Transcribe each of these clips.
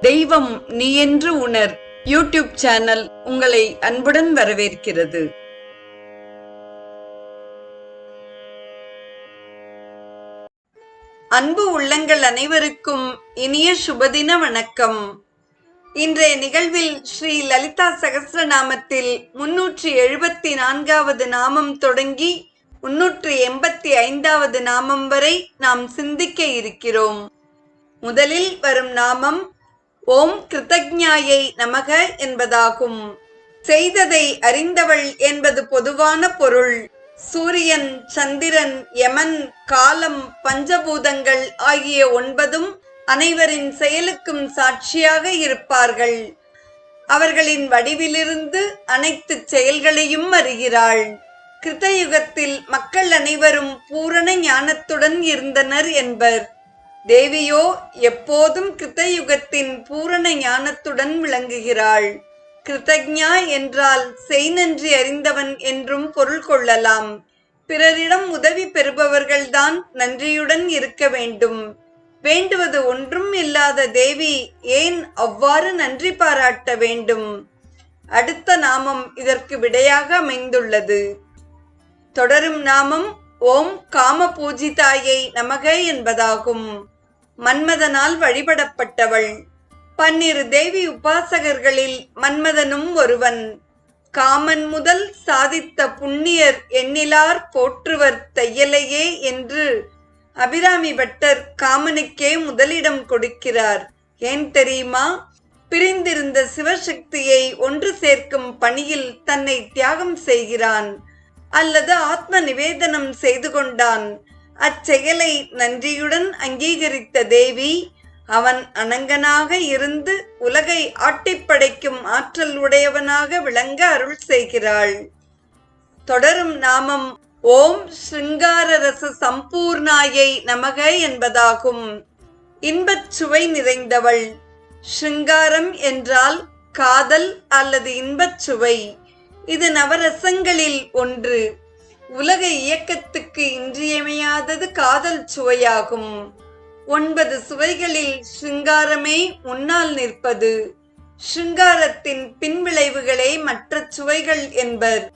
தெய்வம் நீ என்று உணர். யூடியூப் சேனல் உங்களை அன்புடன் வரவேற்கிறது. அன்பு உள்ளங்கள் அனைவருக்கும் இனிய சுபதின வணக்கம். இன்றைய நிகழ்வில் ஸ்ரீ லலிதா சகஸ்ரநாமத்தில் முன்னூற்றி எழுபத்தி நான்காவது நாமம் தொடங்கி முன்னூற்றி எண்பத்தி ஐந்தாவது நாமம் வரை நாம் சிந்திக்க இருக்கிறோம். முதலில் வரும் நாமம் ஓம் கிருத்தஜ்ஞாயை நமக என்பதாகும். செய்ததை அறிந்தவள் என்பது பொதுவான பொருள். சூரியன் சந்திரன் யமன் காலம் பஞ்சபூதங்கள் ஆகிய ஒன்பதும் அனைவரின் செயலுக்கும் சாட்சியாக இருப்பார்கள். அவர்களின் வடிவிலிருந்து அனைத்து செயல்களையும் அறிகிறாள். கிருத்தயுகத்தில் மக்கள் அனைவரும் பூரண ஞானத்துடன் இருந்தனர் என்பர். தேவியோ எப்போதும் கிருத்தயுகத்தின் பூரண ஞானத்துடன் விளங்குகிறாள். கிருத்தஜா என்றால் செய் நன்றி அறிந்தவன் என்றும் பொருள் கொள்ளலாம். பிறரிடம் உதவி பெறுபவர்கள்தான் நன்றியுடன் இருக்க வேண்டும். வேண்டுவது ஒன்றும் இல்லாத தேவி ஏன் அவ்வாறு நன்றி பாராட்ட வேண்டும்? அடுத்த நாமம் இதற்கு விடையாக அமைந்துள்ளது. தொடரும் நாமம் ஓம் காம பூஜிதாயை நமக என்பதாகும். மன்மதனால் வழிபடப்பட்டவள். பன்னிரு தேவி உபாசகர்களில் மன்மதனும் ஒருவன். காமன் முதல் சாதித்த புண்ணியர் எண்ணிலார் போற்றுவர் தையலையே என்று அபிராமி பட்டர் காமனுக்கே முதலிடம் கொடுக்கிறார். ஏன் தெரியுமா? பிரிந்திருந்த சிவசக்தியை ஒன்று சேர்க்கும் பணியில் தன்னை தியாகம் செய்கிறான். அல்லது ஆத்ம நிவேதனம் செய்து கொண்டான். அச்செயலை நன்றியுடன் அங்கீகரித்த தேவி அவன் அனங்கனாக இருந்து உலகை ஆட்டிப்படைக்கும் ஆற்றல் உடையவனாக விளங்க அருள் செய்கிறாள். தொடரும் நாமம் ஓம் ஸ்ருங்கார ரச சம்பூர்ணாயை நமக என்பதாகும். இன்பச் சுவை நிறைந்தவள். ஸ்ருங்காரம் என்றால் காதல் அல்லது இன்பச் சுவை. இது நவரசங்களில் ஒன்று. உலக இயக்கத்துக்கு இன்றியமையாதது காதல் சுவையாகும். ஒன்பது சுவைகளில் சிங்காரமே முன்னால் நிற்பது. ஸ்ருங்காரத்தின் பின்விளைவுகளே மற்ற சுவைகள் என்பர்.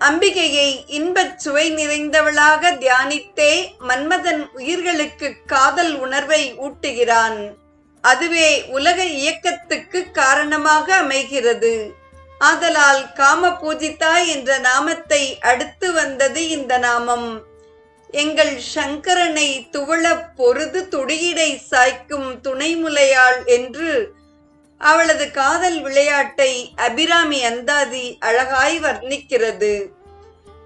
அம்பிகையை இன்பச் சுவை நிறைந்தவளாக தியானித்தே மன்மதன் உயிர்களுக்கு காதல் உணர்வை ஊட்டுகிறான். அதுவே உலக இயக்கத்துக்கு காரணமாக அமைகிறது. ஆதலால் காம பூஜிதா என்ற நாமத்தை அடுத்து வந்தது இந்த நாமம். எங்கள் சங்கரனை துவள பொருது துடியிடை சாய்க்கும் துணைமுலையாள் என்று அவளது காதல் விளையாட்டை அபிராமி அந்தாதி அழகாய் வர்ணிக்கிறது.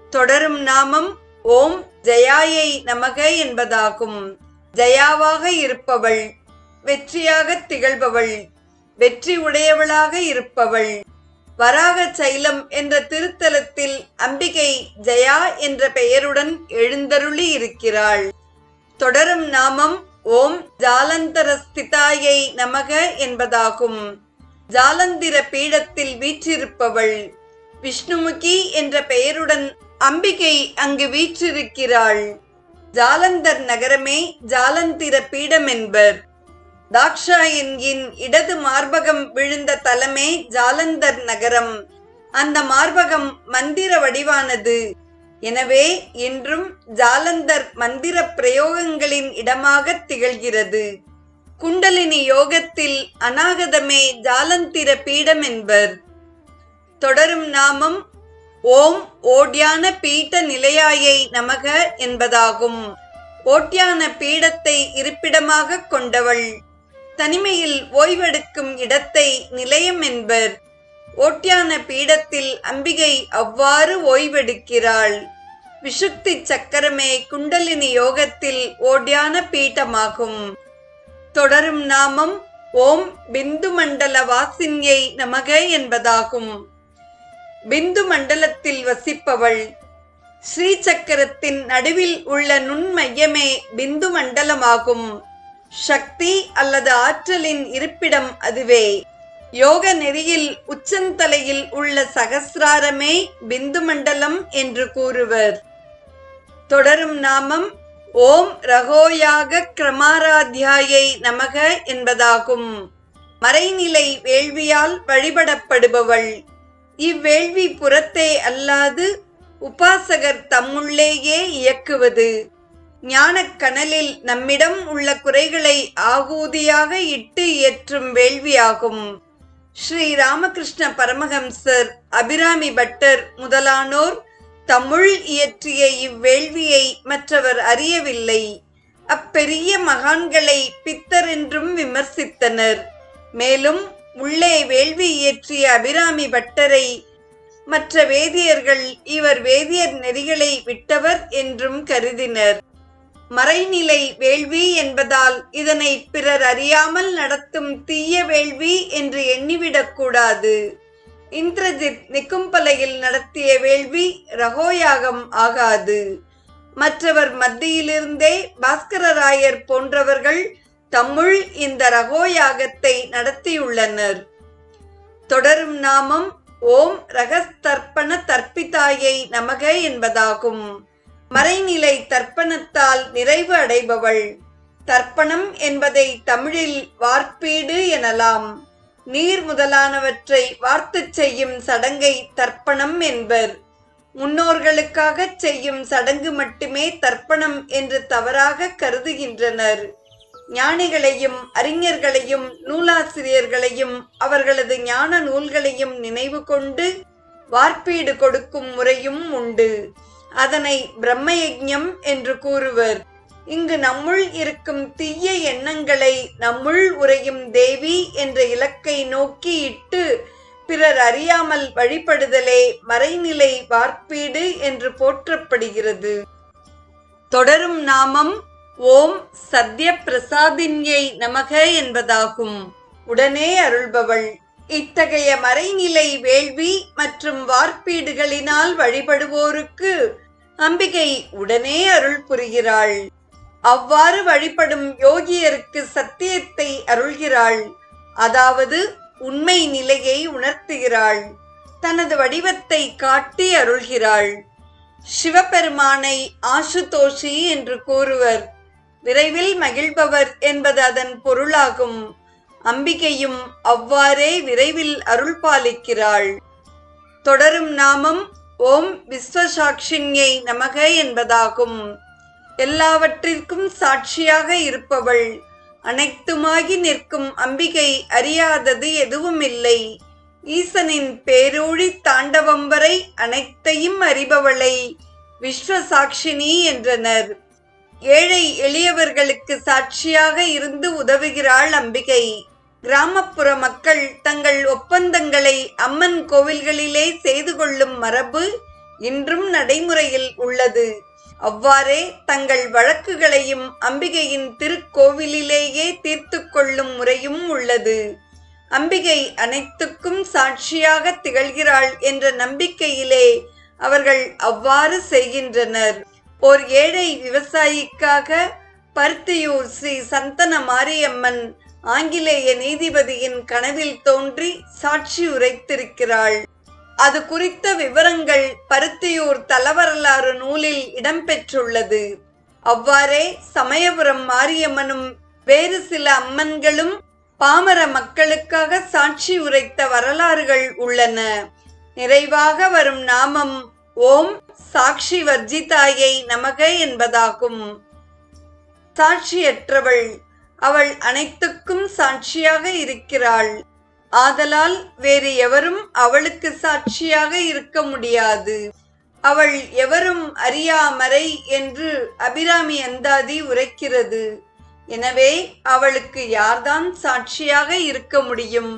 தொடரும் நாமம் ஓம் ஜயாயை நமக என்பதாகும். ஜயாவாக இருப்பவள் வெற்றியாக திகழ்பவள் வெற்றி உடையவளாக இருப்பவள். வராக சைலம் என்ற திருத்தலத்தில் அம்பிகை ஜயா என்ற பெயருடன் எழுந்தருளி இருக்கிறாள். தொடரும் நாமம் ஓம் ஜாலந்தரஸ்திதாயை நமக என்பதாகும். ஜாலந்திர பீடத்தில் வீற்றிருப்பவள் விஷ்ணுமுகி என்ற பெயருடன் அம்பிகை அங்கு வீற்றிருக்கிறாள். ஜாலந்தர் நகரமே ஜாலந்திர பீடம் என்பர் தாக்ஷாயன்யின் இடது மார்பகம் விழுந்த தலமே ஜாலந்தர் நகரம். அந்த மார்பகம் மந்திர வடிவானது. எனவே இன்றும் ஜாலந்தர் மந்திர பிரயோகங்களின் இடமாக திகழ்கிறது. குண்டலினி யோகத்தில் அநாகதமே ஜாலந்திர பீடம் என்பர் தொடரும் நாமம் ஓம் ஓட்யான பீட்ட நிலையாயை நமக என்பதாகும். ஓட்டியான பீடத்தை இருப்பிடமாக கொண்டவள். தனிமையில் ஓய்வெடுக்கும் இடத்தை நிலையம் என்பர். ஓட்டியான பீடத்தில் அம்பிகை அவ்வாறு ஓய்வெடுக்கிறாள். விஷுக்தி சக்கரமே குண்டலினி யோகத்தில் ஓடியான பீட்டமாகும் தொடரும் நாமம் ஓம் பிந்து மண்டல வாசின்யை நமக என்பதாகும். பிந்து மண்டலத்தில் வசிப்பவள் ஸ்ரீ சக்கரத்தின் நடுவில் உள்ள நுண்மையமே பிந்து மண்டலமாகும் சக்தி அல்லது ஆற்றலின் இருப்பிடம் அதுவே. யோக நெறியில் உச்சந்தலையில் உள்ள சகசிராரமே பிந்து மண்டலம் என்று கூறுவர். தொடரும் நாமம் ஓம் ரகோயாக கிரமாராத்தியாயை நமக என்பதாகும். மறைநிலை வேள்வியால் வழிபடப்படுபவள். இவ்வேள்வி புறத்தே அல்லாது உபாசகர் தம்முள்ளேயே இயக்குவது. ஞானக் கனலில் நம்மிடம் உள்ள குறைகளை ஆகூதியாக இட்டு இயற்றும் வேள்வியாகும். ஸ்ரீ ராமகிருஷ்ண பரமஹம்சர் அபிராமி பட்டர் முதலானோர் தமிழ் இயற்றிய இவ்வேள்வியை மற்றவர் அறியவில்லை. அப்பெரிய மகான்களை பித்தர் என்றும் விமர்சித்தனர். மேலும் உள்ளே வேள்வி இயற்றிய அபிராமி பட்டரை மற்ற வேதியர்கள் இவர் வேதியர் நெறிகளை விட்டவர் என்றும் கருதினர். மறைநிலை வேள்வி என்பதால் இதனை பிறர் அறியாமல் நடத்தும் தீய வேள்வி என்று எண்ணிவிடக்கூடாது இந்திரஜித் நிக்கும்பலையில் நடத்திய வேள்வி ரகோயாகம் ஆகாது. மற்றவர் மத்தியிலிருந்தே பாஸ்கரராயர் போன்றவர்கள் தம்முள் இந்த ரகோயாகத்தை நடத்தியுள்ளனர். தொடரும் நாமம் ஓம் ரகஸ்தர்ப்பண தர்ப்பிதாயை நமக என்பதாகும். மறைநிலை தர்ப்பணத்தால் நிறைவு அடைபவள். தர்ப்பணம் என்பதை தமிழில் வார்ப்பீடு எனலாம். நீர் முதலானவற்றை வார்த்துச் செய்யும் சடங்கை தர்ப்பணம் என்பர். முன்னோர்களுக்காக செய்யும் சடங்கு மட்டுமே தர்ப்பணம் என்று தவறாக கருதுகின்றனர். ஞானிகளையும் அறிஞர்களையும் நூலாசிரியர்களையும் அவர்களது ஞான நூல்களையும் நினைவு கொண்டு வார்ப்பீடு கொடுக்கும் முறையும் உண்டு. அதனை பிரம்மயஜம் என்று கூறுவர். இங்கு நம்முள் இருக்கும் தீய எண்ணங்களை நம்முள் உறையும் தேவி என்ற இலக்கை நோக்கி இட்டு பிறர் அறியாமல் வழிபடுதலே மறைநிலை வார்ப்பீடு என்று போற்றப்படுகிறது. தொடரும் நாமம் ஓம் சத்ய பிரசாதின்யை நமக என்பதாகும். உடனே அருள்பவள். இத்தகைய மறைநிலை வேள்வி மற்றும் வார்ப்பீடுகளினால் வழிபடுவோருக்கு அம்பிகை உடனே அருள் புரிகிறாள். அவ்வாறு வழிபடும் யோகியருக்கு சத்தியத்தை அருள்கிறாள். அதாவது உண்மை நிலையை உணர்த்துகிறாள். தனது வடிவத்தை காட்டி அருள்கிறாள். சிவபெருமானை ஆசுதோஷி என்று கூறுவர். விரைவில் மகிழ்பவர் என்பது அதன் பொருளாகும். அம்பிகையும் அவ்வாறே விரைவில் அருள் பாலிக்கிறாள் தொடரும் நாமம் ஓம் விஸ்வசாட்சின்யை நமக என்பதாகும். எல்லாவற்றிற்கும் சாட்சியாக இருப்பவள். அனைத்துமாகி நிற்கும் அம்பிகை அறியாதது எதுவுமில்லை. ஈசனின் பேரூழி தாண்டவம் வரை அனைத்தையும் அறிபவளை விஸ்வசாட்சினி என்றனர். ஏழை எளியவர்களுக்கு சாட்சியாக இருந்து உதவுகிறாள் அம்பிகை. கிராமப்புற மக்கள் தங்கள் ஒப்பந்தங்களை அம்மன் கோவில்களிலே செய்து கொள்ளும் மரபு இன்றும் நடைமுறையில் உள்ளது. அவ்வாறே தங்கள் வழக்குகளையும் அம்பிகையின் திருக்கோவிலிலேயே தீர்த்து கொள்ளும் முறையும் உள்ளது. அம்பிகை அனைத்துக்கும் சாட்சியாக திகழ்கிறாள் என்ற நம்பிக்கையிலே அவர்கள் அவ்வாறு செய்கின்றனர். ஓர் ஏழை விவசாயிக்காக பருத்தியூர் ஸ்ரீ சந்தன மாரியம்மன் ஆங்கிலேய நீதிபதியின் கனவில் தோன்றி சாட்சி உரைத்திருக்கிறாள். அது குறித்த விவரங்கள் பருத்தியூர் தலவரலாறு நூலில் இடம்பெற்றுள்ளது. அவ்வாறே சமயபுரம் மாரியம்மனும் வேறு சில அம்மன்களும் பாமர மக்களுக்காக சாட்சி உரைத்த வரலாறுகள் உள்ளன. நிறைவாக வரும் நாமம் ஓம் சாட்சி வர்ஜிதாயை நமக என்பதாகும். சாட்சியற்றவள் அவள் அனைத்துக்கும் சாட்சியாக இருக்கிறாள். ஆதலால் வேறு எவரும் அவளுக்கு சாட்சியாக இருக்க முடியாது. அவள் எவரும் அறியாமறை என்று அபிராமி அந்தாதி உரைக்கிறது. எனவே அவளுக்கு யார்தான் சாட்சியாக இருக்க முடியும்?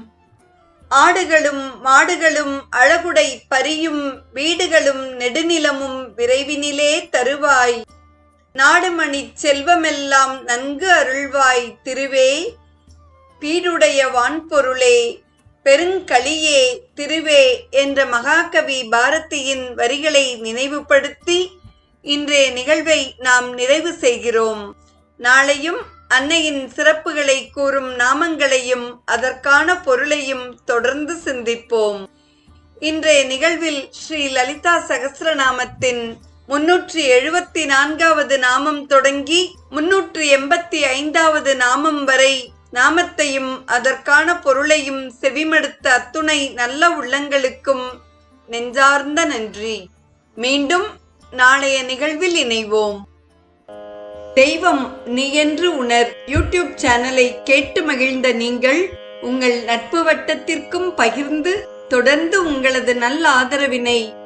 ஆடுகளும் மாடுகளும் அழகுடை பரியும் வீடுகளும் நெடுநிலமும் விரைவினிலே தருவாய். நாடுமணி செல்வமெல்லாம் நன்கு அருள்வாய் திருவே பீடுடைய வான்பொருளே பெருங்களியே திருவே என்ற மகாகவி பாரதியின் வரிகளை நினைவுபடுத்தி இன்றைய நிகழ்வை நாம் நிறைவு செய்கிறோம். நாளையும் அன்னையின் சிறப்புகளை கூறும் நாமங்களையும் அதற்கான பொருளையும் தொடர்ந்து சிந்திப்போம். இன்றைய நிகழ்வில் ஸ்ரீ லலிதா சகசிரநாமத்தின் முன்னூற்றி எழுபத்தி நான்காவது நாமம் தொடங்கி முன்னூற்றி எண்பத்தி ஐந்தாவது நாமம் வரை நாமத்தையும் அதற்கான பொருளையும் செவிமடுத்த அத்துணை நல்ல உள்ளங்களுக்கும் நெஞ்சார்ந்த நன்றி. மீண்டும் நாளைய நிகழ்வில் இணைவோம். தெய்வம் நீ என்று உணர் யூடியூப் சேனலை கேட்டு மகிழ்ந்த நீங்கள் உங்கள் நட்பு வட்டத்திற்கும் பகிர்ந்து தொடர்ந்து உங்களது நல்ல ஆதரவினை